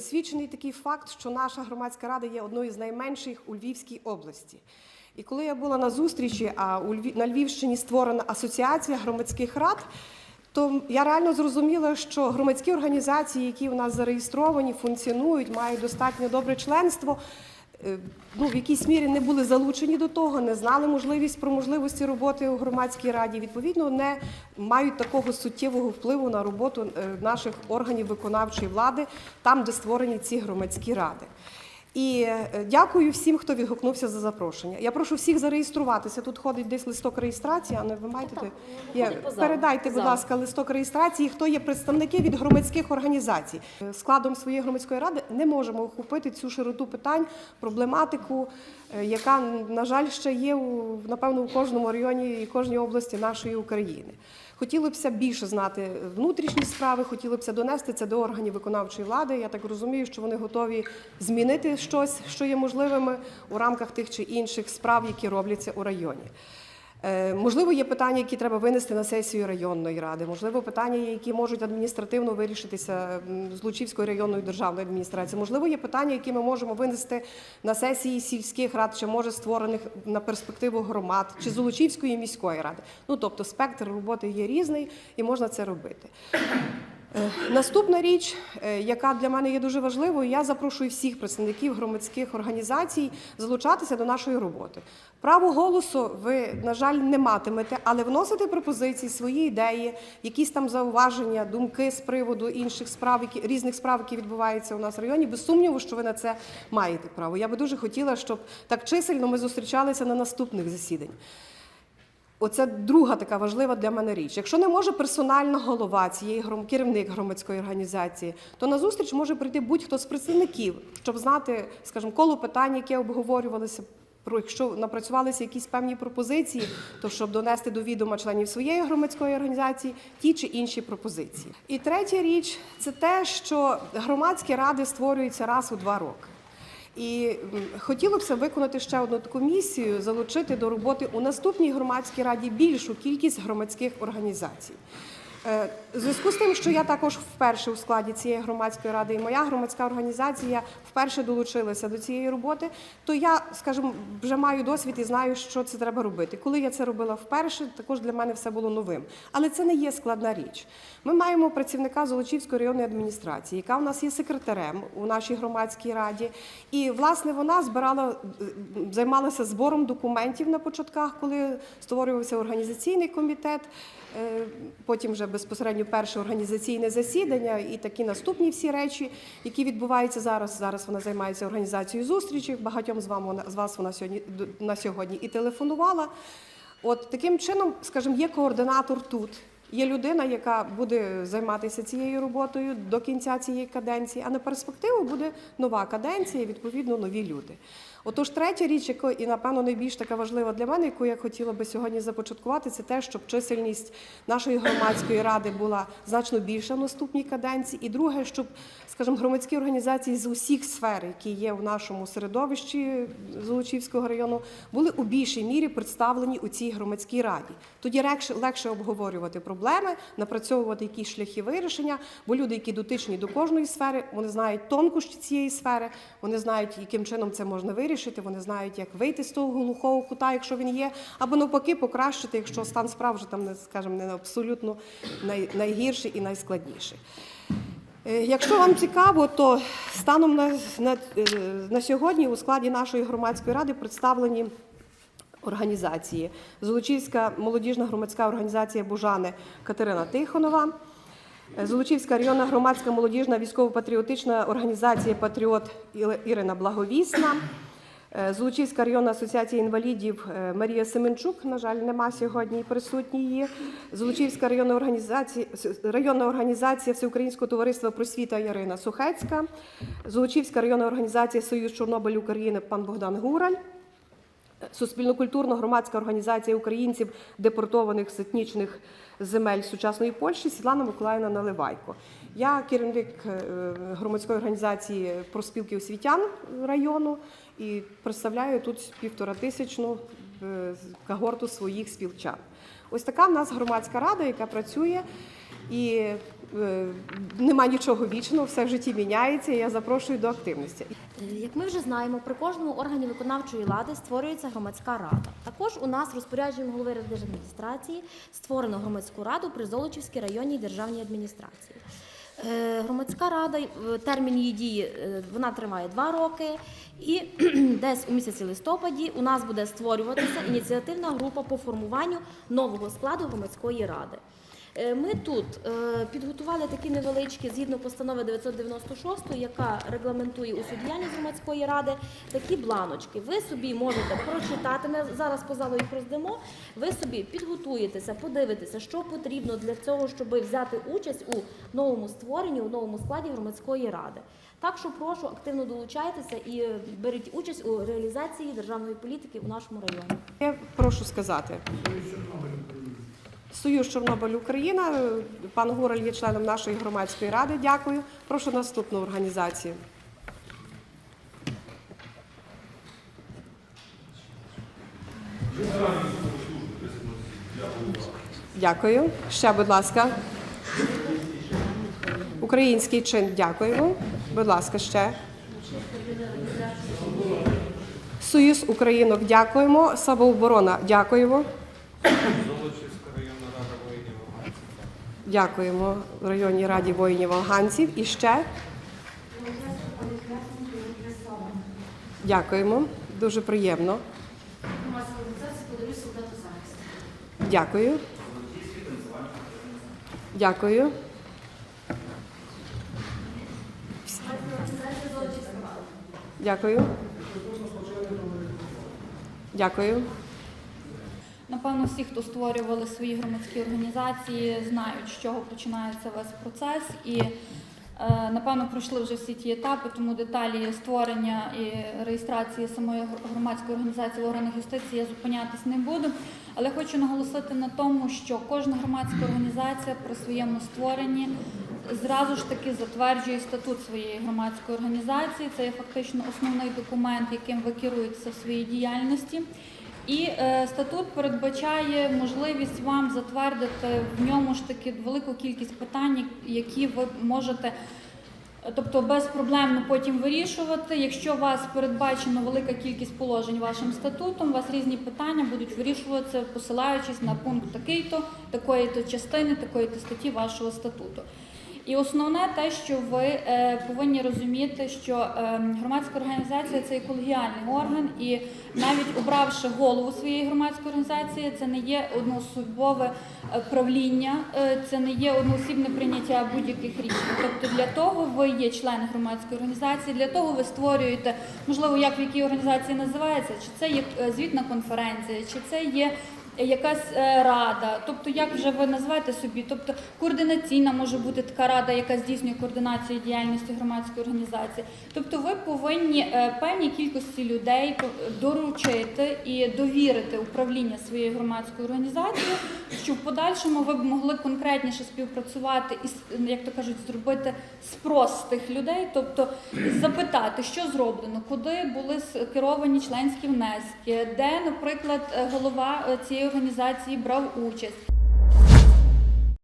засвідчений такий факт, що наша громадська рада є одною з найменших у Львівській області. І коли я була на зустрічі, а у Львів, на Львівщині створена асоціація громадських рад, то я реально зрозуміла, що громадські організації, які у нас зареєстровані, функціонують, мають достатньо добре членство. Е, Ну, в якійсь мірі не були залучені до того, не знали можливість про можливості роботи у громадській раді. Відповідно, не мають такого суттєвого впливу на роботу е, наших органів виконавчої влади, там, де створені ці громадські ради. І е, дякую всім, хто відгукнувся за запрошення. Я прошу всіх зареєструватися. Тут ходить десь листок реєстрації, а не ви маєте? Так, ходить. Передайте, будь ласка, листок реєстрації. Хто є представники від громадських організацій? Е, Складом своєї громадської ради не можемо охопити цю широту питань, проблематику, е, яка, на жаль, ще є у напевно у кожному районі і кожній області нашої України. Хотілося б більше знати внутрішні справи, хотілося б донести це до органів виконавчої влади. Я так розумію, що вони готові змінити щось, що є можливими у рамках тих чи інших справ, які робляться у районі. Е, Можливо, є питання, які треба винести на сесію районної ради. Можливо, питання, які можуть адміністративно вирішитися з Лучівської районної державної адміністрації. Можливо, є питання, які ми можемо винести на сесії сільських рад, чи може створених на перспективу громад, чи з Лучівської міської ради. Ну тобто спектр роботи є різний і можна це робити. Е, Наступна річ, е, яка для мене є дуже важливою, я запрошую всіх представників громадських організацій залучатися до нашої роботи. Право голосу ви, на жаль, не матимете, але вносити пропозиції, свої ідеї, якісь там зауваження, думки з приводу інших справ, які різних справ, які відбуваються у нас в районі. Без сумніву, що ви на це маєте право. Я би дуже хотіла, щоб так чисельно ми зустрічалися на наступних засіданнях. Оце друга така важлива для мене річ. Якщо не може персональна голова цієї гром- керівник громадської організації, то на зустріч може прийти будь-хто з представників, щоб знати, скажімо, коло питань, яке обговорювалося. Про якщо напрацювалися якісь певні пропозиції, то щоб донести до відома членів своєї громадської організації ті чи інші пропозиції. І третя річ це те, що громадські ради створюються раз у два роки. І хотілося виконати ще одну таку місію залучити до роботи у наступній громадській раді більшу кількість громадських організацій. Е, зв'язку з тим, що я також вперше у складі цієї громадської ради, і моя громадська організація вперше долучилася до цієї роботи, то я, скажімо, вже маю досвід і знаю, що це треба робити. Коли я це робила вперше, також для мене все було новим. Але це не є складна річ. Ми маємо працівника Золочівської районної адміністрації, яка у нас є секретарем у нашій громадській раді. І власне вона збирала, е, займалася збором документів на початках, коли створювався організаційний комітет. Е, Потім вже безпосередньо перше організаційне засідання і такі наступні всі речі, які відбуваються зараз. Зараз вона займається організацією зустрічей. Багатьом з вам вона з вас вона сьогодні на сьогодні і телефонувала. От таким чином, скажімо, є координатор тут. Є людина, яка буде займатися цією роботою до кінця цієї каденції, а на перспективу буде нова каденція, і, відповідно, нові люди. Отож, третя річ, яка і напевно найбільш така важлива для мене, яку я хотіла би сьогодні започаткувати, це те, щоб чисельність нашої громадської ради була значно більша в наступній каденції. І друге, щоб, скажімо, громадські організації з усіх сфер, які є в нашому середовищі Золочівського району, були у більшій мірі представлені у цій громадській раді. Тоді легше, легше обговорювати проблеми, напрацьовувати якісь шляхи вирішення, бо люди, які дотичні до кожної сфери, вони знають тонкощі цієї сфери, вони знають, яким чином це можна вирішити, вони знають, як вийти з того глухого кута, якщо він є, або навпаки покращити, якщо стан справ вже там, скажімо, не абсолютно най, найгірший і найскладніший. Е, Якщо вам цікаво, то станом на, на, е, на сьогодні у складі нашої громадської ради представлені організації. Золочівська молодіжна громадська організація Бужани Катерина Тихонова, е, Золочівська районна громадська молодіжна військово-патріотична організація Патріот Ірина Благовісна. Е, Золочівська районна асоціація інвалідів е, Марія Семенчук, на жаль, нема сьогодні присутні її. Золочівська районна організація, районна організація Всеукраїнського товариства просвіта Ярина Сухецька, Золочівська районна організація Союз Чорнобиль України пан Богдан Гураль. Суспільно-культурна громадська організація українців, депортованих з етнічних земель сучасної Польщі Світлана Миколаївна Наливайко. Я керівник е, громадської організації проспілки освітян району і представляю тут півторатисячну когорту своїх спілчан. Ось така в нас громадська рада, яка працює. і е, нема нічого вічного, все в житті міняється. і Я запрошую до активності. Е, Як ми вже знаємо, при кожному органі виконавчої влади створюється громадська рада. Також у нас розпорядженням голови держадміністрації створено громадську раду при Золочівській районній державній адміністрації. Е, Громадська рада, е, термін її дії е, вона триває два роки, і десь у місяці листопаді у нас буде створюватися ініціативна група по формуванню нового складу громадської ради. Е, Ми тут е, підготували такі невеличкі, згідно постанови 996, яка регламентує усю діяльність громадської ради, такі бланочки. Ви собі можете прочитати, ми зараз по залу їх роздамо. Ви собі підготуєтеся, подивитеся, що потрібно для цього, щоб взяти участь у новому створенні, у новому складі громадської ради. Так що прошу активно долучайтеся і беріть участь у реалізації державної політики у нашому районі. Я прошу сказати. Союз Чорнобиль Україна. Пан Гураль є членом нашої громадської ради. Дякую. Прошу наступну організацію. Дякую. Ще, будь ласка. Український чин. Дякуємо. Будь ласка, ще. Союз Українок. Дякуємо. Самооборона. Дякуємо. Золочівська районна рада воїнів Луганська. Дякуємо районній раді воїнів афганців. І ще. Дякуємо. Дуже приємно. Дякую. Дякую. Дякую. Дякую. Напевно, всі, хто створювали свої громадські організації, знають, з чого починається весь процес, і е, напевно пройшли вже всі ті етапи, тому деталі створення і реєстрації самої громадської організації в органах юстиції я зупинятись не буду. Але хочу наголосити на тому, що кожна громадська організація при своєму створенні зразу ж таки затверджує статут своєї громадської організації. Це є фактично основний документ, яким ви керуєтеся в своїй діяльності. І е, статут передбачає можливість вам затвердити в ньому ж таки велику кількість питань, які ви можете. Тобто безпроблемно потім вирішувати. Якщо у вас передбачено велика кількість положень вашим статутом, у вас різні питання будуть вирішуватися, посилаючись на пункт такий-то, такої-то частини, такої-то статті вашого статуту. І основне те, що ви е, повинні розуміти, що е, громадська організація це є колегіальний орган, і навіть обравши голову своєї громадської організації, це не є одноособове правління, е, це не є одноосібне прийняття будь-яких рішень. Тобто для того ви є член громадської організації, для того ви створюєте, можливо, як в якій організації називається, чи це є звітна конференція, чи це є якась е, рада, тобто як вже ви називаєте собі, тобто координаційна може бути така рада, яка здійснює координацію діяльності громадської організації. Тобто ви повинні е, певній кількості людей доручити і довірити управління своєю громадською організацією, щоб в подальшому ви б могли конкретніше співпрацювати і як то кажуть, зробити спрос тих людей, тобто запитати, що зроблено, куди були скеровані членські внески, де, наприклад, е, голова цієї організації брав участь.